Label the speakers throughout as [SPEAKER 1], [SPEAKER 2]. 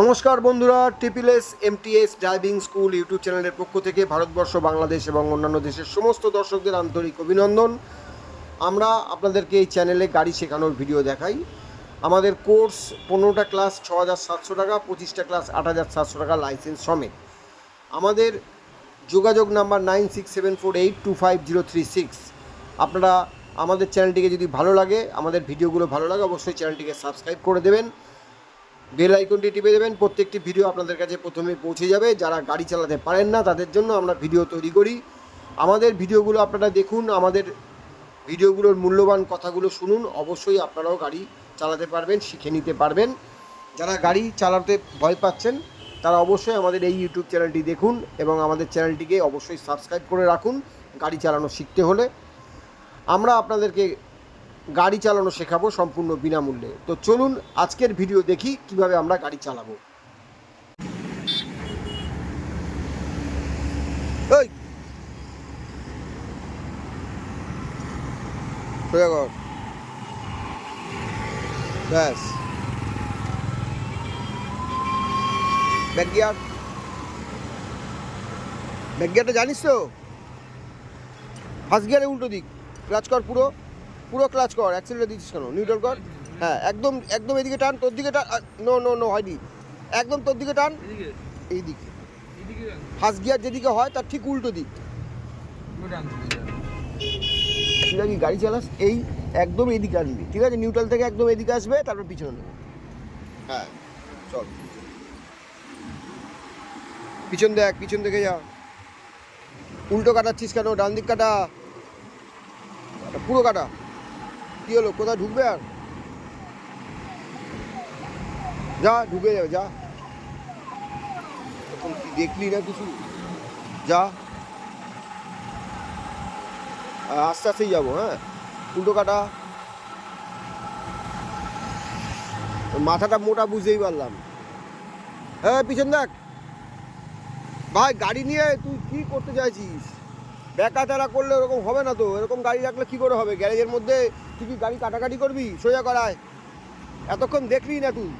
[SPEAKER 1] নমস্কার বন্ধুরা triple S MTS driving school YouTube চ্যানেলের পক্ষ থেকে ভারতবর্ষ, বাংলাদেশ এবং অন্যান্য দেশের সমস্ত দর্শকদের আন্তরিক অভিনন্দন। আমরা আপনাদেরকে এই চ্যানেলে গাড়ি শেখানোর ভিডিও দেখাই। আমাদের কোর্স পনেরোটা ক্লাস ছ হাজার সাতশো টাকা, পঁচিশটা ক্লাস আট হাজার সাতশো টাকা লাইসেন্স সমেত। আমাদের যোগাযোগ number nine six seven four eight two five zero three six. আপনারা আমাদের চ্যানেলটিকে যদি ভালো লাগে, আমাদের ভিডিওগুলো ভালো লাগে, অবশ্যই চ্যানেলটিকে সাবস্ক্রাইব করে দেবেন। বেল আইকনটি টিপে দেবেন, প্রত্যেকটি ভিডিও আপনাদের কাছে প্রথমে পৌঁছে যাবে। যারা গাড়ি চালাতে পারেন না, তাদের জন্য আমরা ভিডিও তৈরি করি। আমাদের ভিডিওগুলো আপনারা দেখুন, আমাদের ভিডিওগুলোর মূল্যবান কথাগুলো শুনুন। অবশ্যই আপনারাও গাড়ি চালাতে পারবেন, শিখে নিতে পারবেন। যারা গাড়ি চালাতে ভয় পাচ্ছেন, তারা অবশ্যই আমাদের এই ইউটিউব চ্যানেলটি দেখুন এবং আমাদের চ্যানেলটিকে অবশ্যই সাবস্ক্রাইব করে রাখুন, গাড়ি চালানো শিখতে হলে। আমরা আপনাদেরকে গাড়ি চালানো শেখাবো সম্পূর্ণ বিনামূল্যে। তো চলুন আজকের ভিডিও দেখি কীভাবে আমরা গাড়ি চালাবো। ব্যাস। গিয়ার। গিয়ারটা জানিস তো? ফার্স্ট গিয়ারে উল্টো দিক। ক্লাচ কর পুরো। পুরো ক্লাচ কর অ্যাক্সিলেটার দিচ্ছিস কেন? নিউট্রাল কর। হ্যাঁ একদম একদম এদিকে টান তোর দিকে টান নো নো নো হয়নি। একদম তোর দিকে টান
[SPEAKER 2] এদিকে?
[SPEAKER 1] এই দিকে ফার্স্ট গিয়ার যেদিকে হয় তার ঠিক উল্টো দিক। তুই নাকি গাড়ি চালাস এই একদম এদিকে আনবি ঠিক আছে? নিউট্রাল থেকে একদম এদিকে আসবে তারপর পিছনে নেবে। হ্যাঁ চল। পিছন দেখ পিছন দেখে যা। উল্টো কাটাচ্ছিস কেন? ডান দিক কাটা, পুরো কাটা। কি হলো? কোথায় ঢুকবে আর? যা, ঢুকে যাবে, যা। তখন কি দেখলি না কিছু? যা। আস্তে আস্তেই যাব হ্যাঁ? উল্টো কাটা। মাথাটা মোটা বুঝতেই পারলাম। হ্যাঁ পিছন দেখ। ভাই, গাড়ি নিয়ে তুই কি করতে চাইছিস? তারা করলে ওরকম হবে না তো? এরকম গাড়ি রাখলে কি করে হবে? গ্যারেজের মধ্যে তুই কি গাড়ি কাটাকাটি করবি সোজা করায় এতক্ষণ দেখলি না তুই।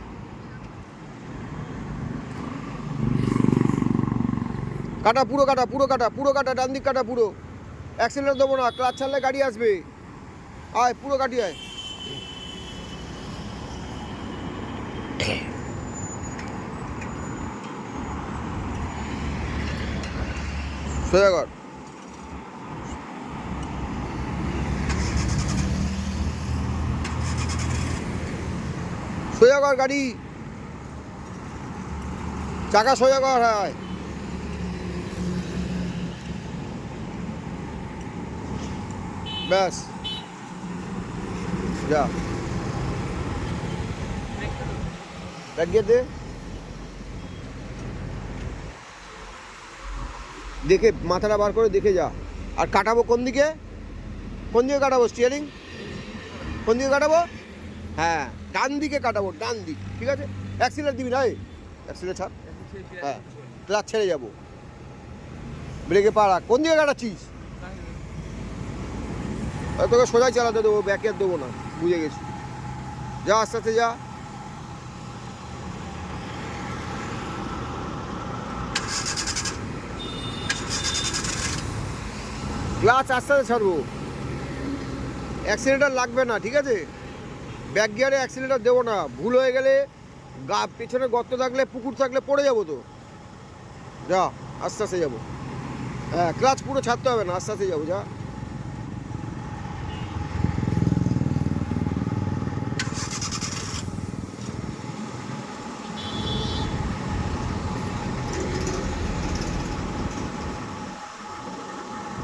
[SPEAKER 1] কাটা পুরো কাটা পুরো কাটা পুরো কাটা, ডান দিক কাটা পুরো। অ্যাক্সিলেটার দেবো না ক্লাচ ছাড়লে গাড়ি আসবে। আয়, পুরো কাটি আয়। সোজা কর সোজা কর গাড়ি। চাকা সোজা কর হয় ব্যাস। যা। দে। দেখে মাথাটা বার করে দেখে যা। আর কাটাবো কোন দিকে? কোন দিকে কাটাবো স্টিয়ারিং কোন দিকে কাটাবো? হ্যাঁ। ডান দিকে কাটাবো, ডান দিক, ঠিক আছে? অ্যাক্সিলেট দিবি না অ্যাক্সিলেট ছাড়। হ্যাঁ ক্লাচ ছেড়ে যাব। ব্রেকে পাড়া কোন দিকে কাটাচ্ছিস? তোকে সোজাই চালাতে দেবো ব্যাকে দেবো না, বুঝে গেছি। যা, আস্তে আস্তে যা। ক্লাচ আস্তে আস্তে ছাড়বো। অ্যাক্সিলেটার লাগবে না, ঠিক আছে? ব্যাক গিয়ারে অ্যাক্সিলেটার দেবো না। ভুল হয়ে গেলে গা, পেছনে গর্ত থাকলে, পুকুর থাকলে পড়ে যাব তো। যা আস্তে আস্তে যাব। হ্যাঁ ক্লাচ পুরো ছাড়তে হবে না আস্তে আস্তে যাব, যা।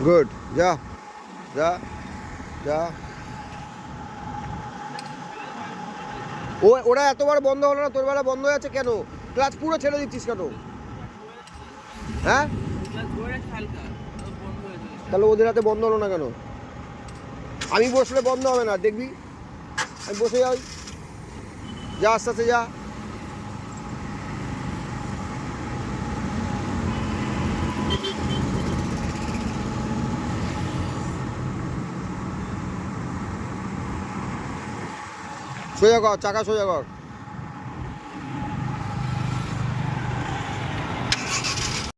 [SPEAKER 1] গুড যা যা যা। ও, ওরা এতবার বন্ধ হলো না, তোর বেলা বন্ধ হয়ে আছে কেন? ক্লাস পুরো ছেড়ে দিচ্ছিস কেন? হ্যাঁ? তাহলে ওদের হাতে বন্ধ হলো না কেন? আমি বসলে বন্ধ হবে না, দেখবি? আমি বসে যাই। যা আস্তে আস্তে যা। সোজা কর চাকা সোজা কর।